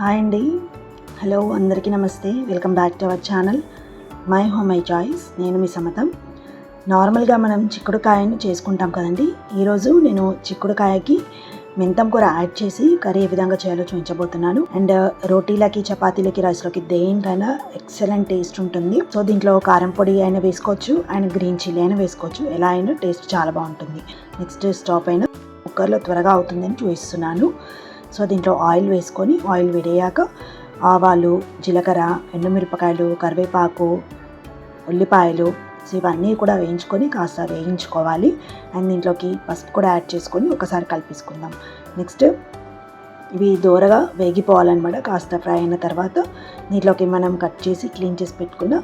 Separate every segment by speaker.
Speaker 1: Hi అండి hello అందరికీ నమస్తే. Welcome back to our channel my home my choice నేను మీ సమతం. నార్మల్గా మనం చిక్కుడుకాయను చేసుకుంటాం కదండి. ఈరోజు నేను చిక్కుడుకాయకి మెంతం కూర యాడ్ చేసి కర్రీ ఏ విధంగా చేయాలో చూపించబోతున్నాను. అండ్ uh, రోటీలకి చపాతీలకి రైస్లోకి దేనికైనా ఎక్సలెంట్ టేస్ట్ ఉంటుంది. సో దీంట్లో కారం పొడి అయినా వేసుకోవచ్చు. అండ్ గ్రీన్ చిల్లీ అయినా వేసుకోవచ్చు. ఎలా అయినా టేస్ట్ చాలా బాగుంటుంది. నెక్స్ట్ స్టాప్ అయినా కుక్కర్లో త్వరగా అవుతుందని చూపిస్తున్నాను. సో దీంట్లో ఆయిల్ వేసుకొని ఆయిల్ వేడయ్యాక ఆవాలు జీలకర్ర ఎండుమిరపకాయలు కరివేపాకు ఉల్లిపాయలు సో ఇవన్నీ కూడా వేయించుకొని కాస్త వేయించుకోవాలి. అండ్ దీంట్లోకి పసుపు కూడా యాడ్ చేసుకొని ఒకసారి కలిపేసుకుందాం. నెక్స్ట్ ఇవి దూరగా వేగిపోవాలన్నమాట. కాస్త ఫ్రై అయిన తర్వాత దీంట్లోకి మనం కట్ చేసి క్లీన్ చేసి పెట్టుకున్న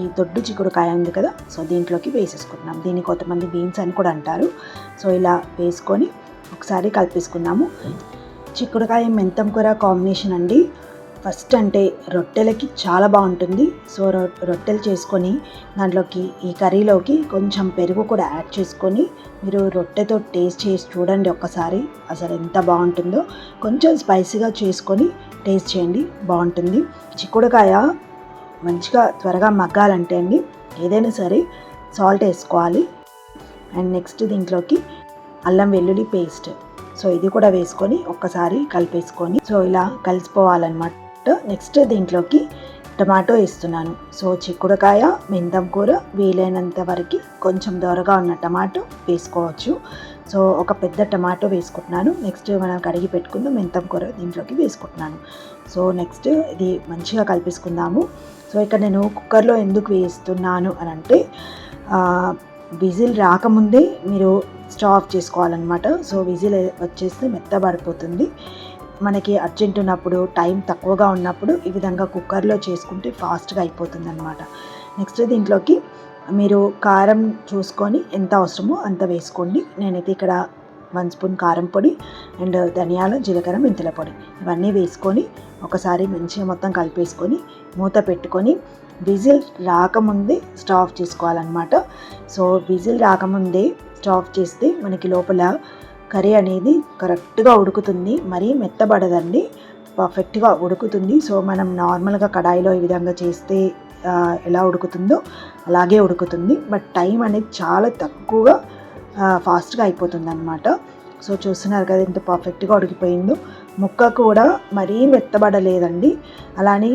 Speaker 1: ఈ దొడ్డు చిక్కుడుకాయ ఉంది కదా సో దీంట్లోకి వేసేసుకుంటున్నాం దీన్ని కొంతమంది బీన్స్ అని కూడా అంటారు. సో ఇలా వేసుకొని ఒకసారి కలిపేసుకున్నాము చిక్కుడుకాయ మెంతం కూర కాంబినేషన్ అండి. ఫస్ట్ అంటే రొట్టెలకి చాలా బాగుంటుంది. సో రొ రొట్టెలు చేసుకొని దాంట్లోకి ఈ కర్రీలోకి కొంచెం పెరుగు కూడా యాడ్ చేసుకొని మీరు రొట్టెతో టేస్ట్ చేసి చూడండి ఒక్కసారి. అసలు ఎంత బాగుంటుందో. కొంచెం స్పైసీగా చేసుకొని టేస్ట్ చేయండి. బాగుంటుంది. చిక్కుడుకాయ మంచిగా త్వరగా మగ్గాలంటే అండి ఏదైనా సరే సాల్ట్ వేసుకోవాలి. అండ్ నెక్స్ట్ దీంట్లోకి అల్లం వెల్లుల్లి పేస్ట్. సో ఇది కూడా వేసుకొని ఒక్కసారి కలిపేసుకొని సో ఇలా కలిసిపోవాలన్నమాట. నెక్స్ట్ దీంట్లోకి టమాటో వేస్తున్నాను. సో చిక్కుడుకాయ మెంతం కూర వీలైనంత వరకు కొంచెం దూరగా ఉన్న టమాటో వేసుకోవచ్చు. సో ఒక పెద్ద టమాటో వేసుకుంటున్నాను. నెక్స్ట్ మనం కడిగి పెట్టుకున్న మెంతం కూర దీంట్లోకి వేసుకుంటున్నాను. సో నెక్స్ట్ ఇది మంచిగా కలిపేసుకుందాము. సో ఇక్కడ నేను కుక్కర్లో ఎందుకు వేస్తున్నాను అని అంటే విజిల్ రాకముందే మీరు స్టవ్ ఆఫ్ చేసుకోవాలన్నమాట. సో విజిల్ వచ్చేస్తే మెత్తబడిపోతుంది మనకి అర్జెంట్ ఉన్నప్పుడు టైం తక్కువగా ఉన్నప్పుడు ఈ విధంగా కుక్కర్లో చేసుకుంటే ఫాస్ట్గా అయిపోతుంది అనమాట నెక్స్ట్ దీంట్లోకి మీరు కారం చూసుకొని ఎంత అవసరమో అంత వేసుకోండి. నేనైతే ఇక్కడ వన్ స్పూన్ కారం పొడి అండ్ ధనియాలు జీలకర్ర మెంతుల పొడి ఇవన్నీ వేసుకొని ఒకసారి మంచిగా మొత్తం కలిపేసుకొని మూత పెట్టుకొని విజిల్ రాకముందే స్టవ్ ఆఫ్ చేసుకోవాలన్నమాట. సో విజిల్ రాకముందే స్టవ్ ఆఫ్ చేస్తే మనకి లోపల కర్రీ అనేది కరెక్ట్గా ఉడుకుతుంది. మరీ మెత్తబడదండి. పర్ఫెక్ట్గా ఉడుకుతుంది. సో మనం నార్మల్గా కడాయిలో ఈ విధంగా చేస్తే ఎలా ఉడుకుతుందో అలాగే ఉడుకుతుంది. బట్ టైం అనేది చాలా తక్కువగా ఫాస్ట్గా అయిపోతుంది అనమాట సో చూస్తున్నారు కదా ఎంత పర్ఫెక్ట్గా ఉడికిపోయిందో. ముక్క కూడా మరీ మెత్తబడలేదండి. అలానే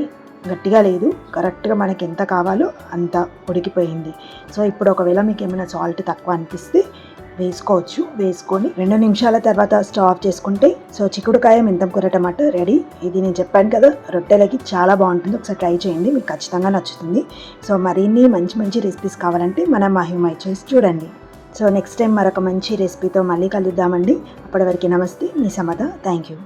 Speaker 1: గట్టిగా లేదు. కరెక్ట్గా మనకి ఎంత కావాలో అంత ఉడికిపోయింది. సో ఇప్పుడు ఒకవేళ మీకు ఏమైనా సాల్ట్ తక్కువ అనిపిస్తే వేసుకోవచ్చు. వేసుకొని రెండు నిమిషాల తర్వాత స్టవ్ ఆఫ్ చేసుకుంటే సో చిక్కుడుకాయ మెంతం కూర టమాటో రెడీ. ఇది నేను చెప్పాను కదా రొట్టెలకి చాలా బాగుంటుంది. ఒకసారి ట్రై చేయండి మీకు ఖచ్చితంగా నచ్చుతుంది. సో మరిన్ని మంచి మంచి రెసిపీస్ కావాలంటే మన మహిమై చేసి చూడండి. సో నెక్స్ట్ టైం మరొక మంచి రెసిపీతో మళ్ళీ కలుద్దామండి. అప్పటి వరకు నమస్తే మీ సమత. Thank you